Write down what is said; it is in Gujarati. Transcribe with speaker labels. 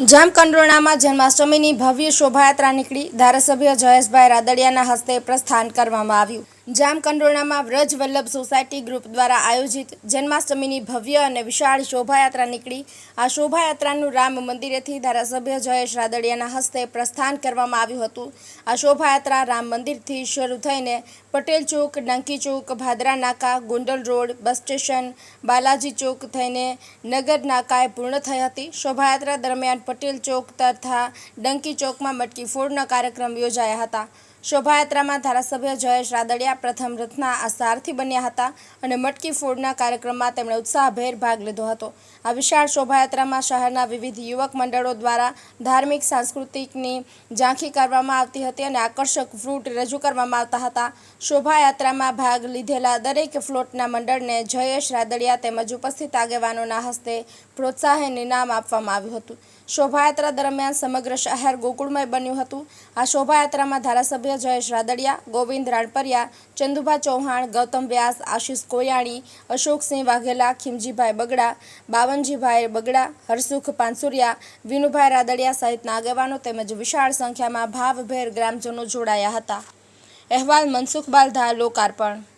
Speaker 1: જામકંડોરણામાં જન્માષ્ટમીની ભવ્ય શોભાયાત્રા નીકળી ધારાસભ્ય જયેશભાઈ રાદડિયાના હસ્તે પ્રસ્થાન કરવામાં આવ્યું. જામકંડોરણામાં વ્રજ વલ્લભ સોસાયટી ગ્રુપ દ્વારા આયોજિત જન્માષ્ટમીની ભવ્ય અને વિશાળ શોભાયાત્રા નીકળી. આ શોભાયાત્રાનું રામ મંદિરેથી ધારાસભ્ય જયેશ રાદડિયાના હસ્તે પ્રસ્થાન કરવામાં આવ્યું હતું. આ શોભાયાત્રા રામ મંદિરથી શરૂ થઈને Patel Chowk, Danki Chowk, Bhadra Naka, Gondal road, bus station, Balaji Chowk થઈને નગર નાકાએ પૂર્ણ થઈ હતી. શોભાયાત્રા દરમિયાન પટેલ ચોક તથા ડંકી ચોકમાં મટકી ફોડના કાર્યક્રમ યોજાયા હતા. શોભાયાત્રામાં ધારાસભ્ય જયેશ રાદડિયા પ્રથમ રથના આ સારથી બન્યા હતા અને મટકી ફોડના કાર્યક્રમમાં તેમણે ઉત્સાહભેર ભાગ લીધો હતો. આ વિશાળ શોભાયાત્રામાં શહેરના વિવિધ યુવક મંડળો દ્વારા ધાર્મિક, સાંસ્કૃતિકની ઝાંખી કરવામાં આવતી હતી અને આકર્ષક ફ્રૂટ રજૂ કરવામાં આવતા હતા. શોભાયાત્રામાં ભાગ લીધેલા દરેક ફ્લોટના મંડળને જયેશ રાદડિયા તેમજ ઉપસ્થિત આગેવાનોના હસ્તે પ્રોત્સાહન ઇનામ આપવામાં આવ્યું હતું. શોભાયાત્રા દરમિયાન સમગ્ર શહેર ગોકુળમય બન્યું હતું. આ શોભાયાત્રામાં ધારાસભ્ય જયેશ રાદડિયા, ગોવિંદ રાણપરિયા ચંદુભા ચૌહાણ, ગૌતમ વ્યાસ, આશિષ કોયાણી, અશોકસિંહ વાઘેલા, ખીમજીભાઈ બગડા, બાવનજીભાઈ બગડા, હરસુખ પાનસુરિયા, વિનુભાઈ રાદડિયા સહિતના આગેવાનો તેમજ વિશાળ સંખ્યામાં ભાવભેર ગ્રામજનો જોડાયા હતા. અહેવાલ મનસુખબાલ ધા લોકાર્પણ.